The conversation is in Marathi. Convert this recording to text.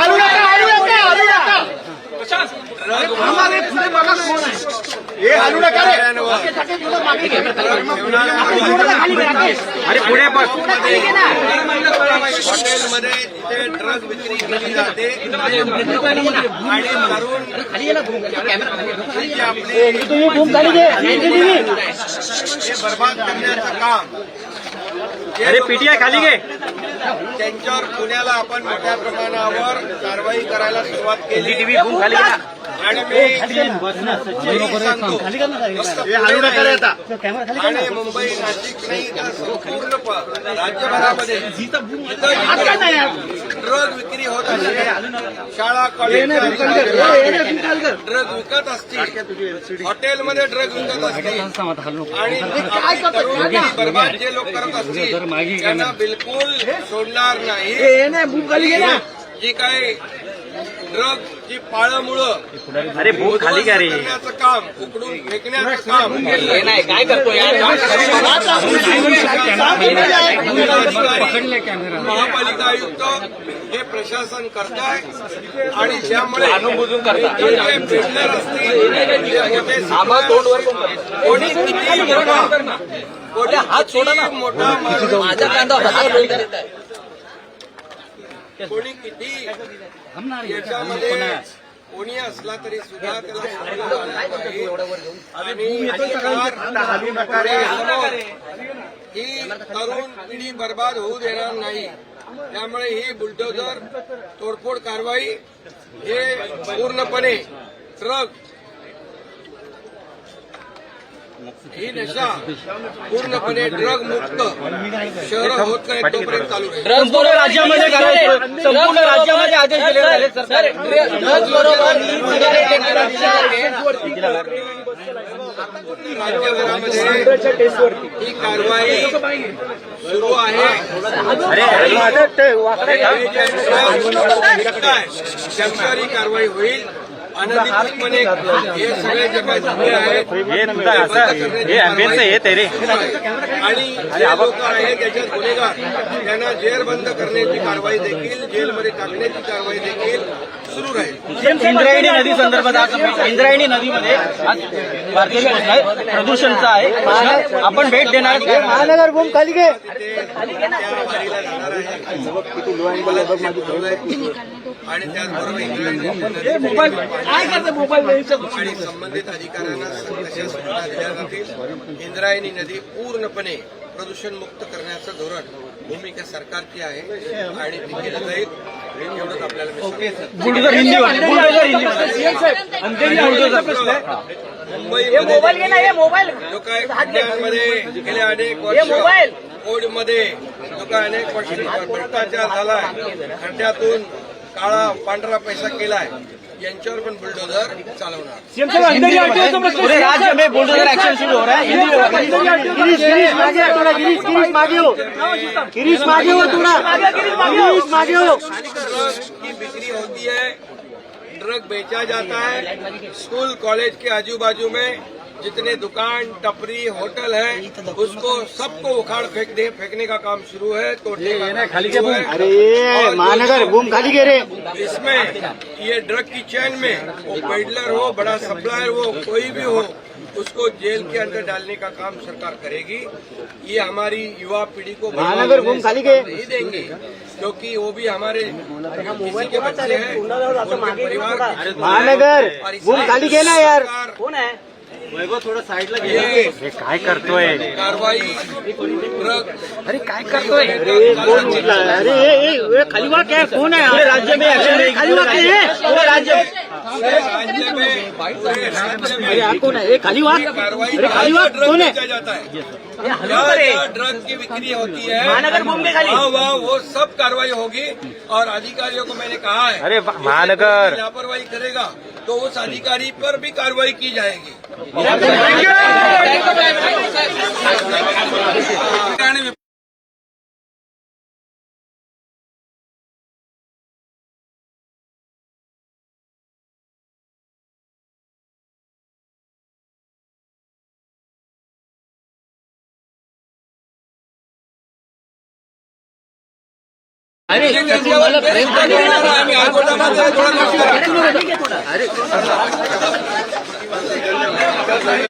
भूम हॉटेलमध्ये जिथे ड्रग विक्री केली जाते आणि घे हे? बर्बाद करण्याचं काम अरे पीटीआय खाली घे त्यांच्यावर पुण्याला आपण मोठ्या प्रमाणावर कारवाई करायला सुरुवात केली. टीव्ही खाली. आणि मुंबई नाशिक नाही तर राज्यभरामध्ये ड्रग विक्री होत असते शाळा कॉलेज ड्रग विकत असतील हॉटेलमध्ये ड्रग विकत असतील आणि बर्बाद जे लोक करत असतील त्यांना बिलकुल सोडणार नाही. जी काय ड्रग ची पाळमुळं अरे भूम खाली घ्या रे काम उकडून फेकण्याचं काम काय करतो महापालिका आयुक्त हे प्रशासन करताय आणि त्यामुळे अनुभूजून बिल्डर असतील जे मोठे suppliers, कोणी किती मोठा कोणी किती मोठा माणूस कोणी किती याच्यामध्ये कोणी असला तरी सुद्धा त्याला ही तरुण पिढी बर्बाद होऊ देणार नाही. त्यामुळे ही बुलडोजर तोडफोड कारवाई हे पूर्णपणे ट्रक ही नशा पूर्णपणे ड्रग मुक्त शहर होत नाही तोपर्यंत चालू संपूर्ण राज्यामध्ये संपूर्ण राज्यामध्ये आदेश दिले झाले सरकार राज्यभरामध्ये ही कारवाई सुरू आहे कारवाई होईल अनधिकृतपणे हे सगळे जे काही धंदे आहेत हे तुमचा असं हे अँबियन्स हे ते रे. आणि जे लोक आहेत त्याच्यात गुन्हेगार त्यांना जेरबंद करण्याची कारवाई देखील जेलमध्ये टाकण्याची कारवाई देखील सुरू राहील. इंद्रायणी नदी संदर्भात आज इंद्रायणी नदीमध्ये आज भारतीय पोहोचलाय. प्रदूषणचा आहे. प्रश्न. आपण भेट देणार? महानगर भूम खाली घे. त्या वारीला जाणार आहे. काय करते मोबाईल आणि संबंधित अधिकाऱ्यांना कशा सूचना दिल्या जातील. इंद्रायणी नदी पूर्णपणे प्रदूषण मुक्त करण्याचं धोरण भूमिका सरकारची आहे आणि ती केलं जाईल. एवढंच आपल्याला मी सांगतो. बुलडोझर हिंदीमध्ये बुलडोझर हिंदीमध्ये अंधेरी बुलडोझर मुंबईमध्ये जो काय खड्ड्यांमध्ये गेल्या अनेक वर्ष कोडमध्ये जो काय अनेक वर्ष भ्रष्टाचार झालाय खड्ड्यातून काळा पांढरा पैसा केलाय यांच्यावर पण बुलडोझर चालवणार. पूरे राज्य में बुलडोजर एक्शन शुरू हो रहा है। गिरीश मागे हो थोड़ा गिरीश गिरीश मागे हो। हो की बिक्री होती है ड्रग बेचा जाता है स्कूल कॉलेज के आजू बाजू में जितने दुकान टपरी होटल है उसको सबको उखाड़ फेंक दे फेंकने का काम शुरू है तो का शुरू है। अरे ये महानगर भूम खाली घे रे। इसमें ये ड्रग की चैन में वो पेडलर हो बड़ा सप्लायर हो कोई भी हो उसको जेल के अंदर डालने का काम सरकार करेगी। ये हमारी युवा पीढ़ी को महानगर घूम खाली गए। नहीं देंगे क्योंकि वो भी हमारे किसी के बच्चे हैं परिवार महानगर भूम खाली घे ना यार। कौन है? ये काय करतोय कार्रवाई ड्रग अरे काय करतोय अरे कौन उठला है? अरे ये, ये, ये खाली हुआ क्या है? कौन है पूरे राज्य में एक्शन अरे, खाली हुआ क्या है पूरे राज्य में राज्य में। पूरे राज्य में। अरे यहाँ कौन है ये खाली हुआ कार्रवाई अरे खाली हुआ ड्रग कौन है बेचा जाता है। जहाँ जहाँ ड्रग की बिक्री होती है। महानगर मुंबई खाली। वहाँ वहाँ वो सब कार्रवाई होगी और अधिकारियों को मैंने कहा है अरे इसमें महानगर। कोई लापरवाही करेगा। तो उस अधिकारी पर भी कार्रवाई की जाएगी। अरे तुम्हाला प्रेम अरे.